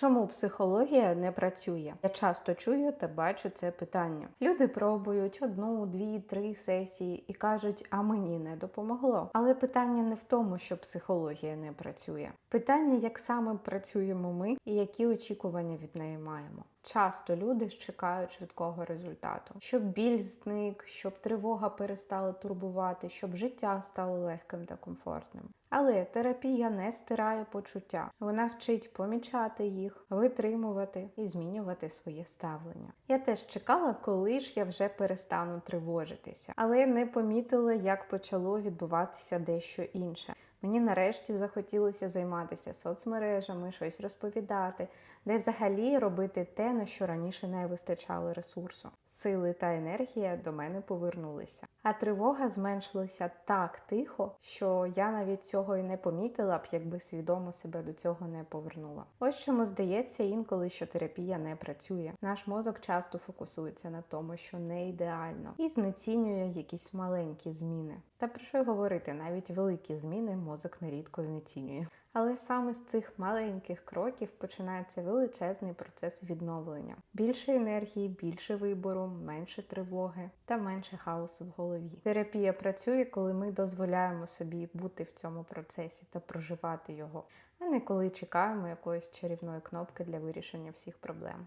Чому психологія не працює? Я часто чую та бачу це питання. Люди пробують одну, дві, три сесії і кажуть, а мені не допомогло. Але питання не в тому, що психологія не працює. Питання, як саме працюємо ми і які очікування від неї маємо. Часто люди чекають швидкого результату, щоб біль зник, щоб тривога перестала турбувати, щоб життя стало легким та комфортним. Але терапія не стирає почуття. Вона вчить помічати їх, витримувати і змінювати своє ставлення. Я теж чекала, коли ж я вже перестану тривожитися, але не помітила, як почало відбуватися дещо інше. Мені нарешті захотілося займатися соцмережами, щось розповідати, де взагалі робити те, на що раніше не вистачало ресурсу. Сили та енергія до мене повернулися. А тривога зменшилася так тихо, що я навіть цього і не помітила б, якби свідомо себе до цього не повернула. Ось чому здається інколи, що терапія не працює. Наш мозок часто фокусується на тому, що не ідеально, і знецінює якісь маленькі зміни. Та про що й говорити, навіть великі зміни мозок нерідко знецінює. Але саме з цих маленьких кроків починається величезний процес відновлення. Більше енергії, більше вибору, менше тривоги та менше хаосу в голові. Терапія працює, коли ми дозволяємо собі бути в цьому процесі та проживати його, а не коли чекаємо якоїсь чарівної кнопки для вирішення всіх проблем.